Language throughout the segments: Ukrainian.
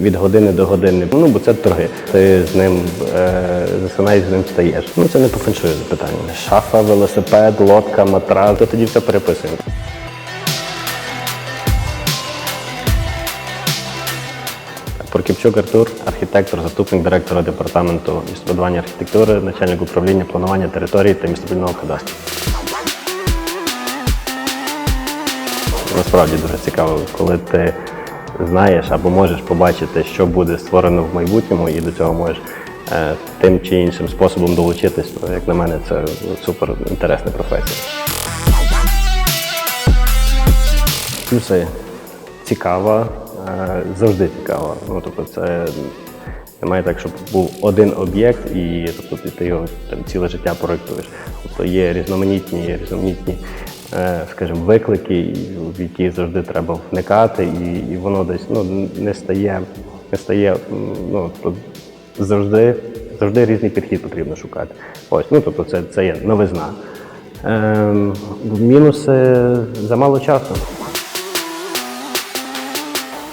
від години до години. Ну бо це торги. Ти з ним е, засинаєш, з ним стаєш. Ну це не по запитання. Шафа, велосипед, лодка, матрас. То тоді все переписуємо. Прокіпчук Артур, архітектор, заступник директора департаменту містобудування архітектури, начальник управління планування території та містобудівного кадастру. Насправді дуже цікаво, коли ти знаєш або можеш побачити, що буде створено в майбутньому, і до цього можеш е, тим чи іншим способом долучитись. Як на мене, це супер інтересна професія. Плюси цікава, е, завжди цікава. Ну, тобто це немає так, щоб був один об'єкт і тобто, ти його там, ціле життя проєктуєш. Тобто є різноманітні, різноманітні, скажімо, виклики, в які завжди треба вникати, і, і воно десь ну, не стає, не стає ну, завжди, завжди різний підхід потрібно шукати. Ось, ну тобто це, це є новизна. Ем, мінуси замало часу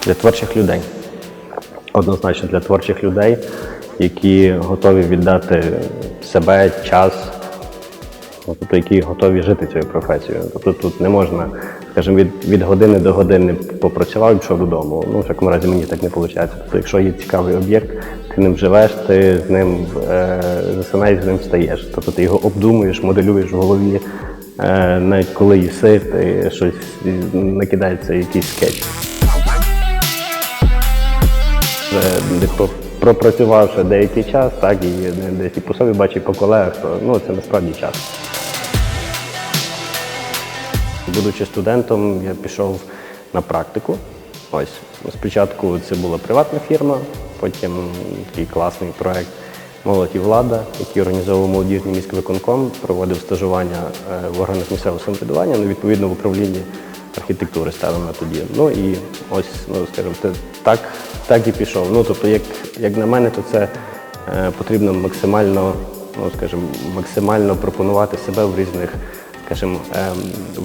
для творчих людей. Однозначно для творчих людей, які готові віддати себе, час, тобто які готові жити цією професією. Тобто тут не можна, скажімо, від, від години до години попрацював і пішов додому. Ну, в такому разі мені так не виходить. Тобто, якщо є цікавий об'єкт, ти ним живеш, ти з ним е, засинаєш, з ним стаєш. Тобто ти його обдумуєш, моделюєш в голові. Е, навіть коли їси, ти щось накидається якийсь скетч. Пропрацювавши деякий час, так, і десь і по собі бачу, і по колегах, то ну, це насправді час. Будучи студентом, я пішов на практику. Ось спочатку це була приватна фірма, потім такий класний проект Молодь і влада, який організовував молодіжний міськвиконком, проводив стажування е, в органах місцевого самоврядування, ну, відповідно в управлінні архітектури станом на тоді. Ну і ось, ну скажімо, так, так і пішов. Ну тобто, як, як на мене, то це е, потрібно максимально, ну скажімо, максимально пропонувати себе в різних, скажімо, ем,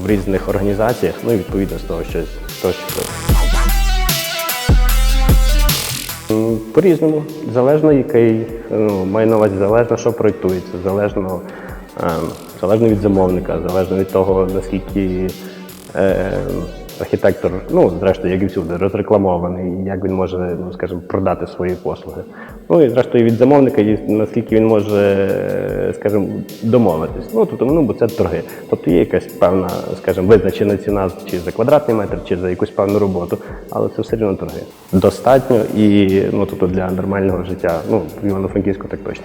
в різних організаціях, ну і відповідно з того, що з того, що По-різному. Залежно який, ну, маю на увазі, залежно, що проєктується, залежно, ем, залежно від замовника, залежно від того, наскільки е, архітектор, ну, зрештою, як і всюди, розрекламований, як він може, ну, скажімо, продати свої послуги. Ну і зрештою від замовника, наскільки він може, скажімо, домовитись. Ну, тобто, ну, бо це торги. Тобто є якась певна, скажімо, визначена ціна чи за квадратний метр, чи за якусь певну роботу, але це все рівно торги. Достатньо і ну, тобто для нормального життя, ну, в Івано-Франківську так точно.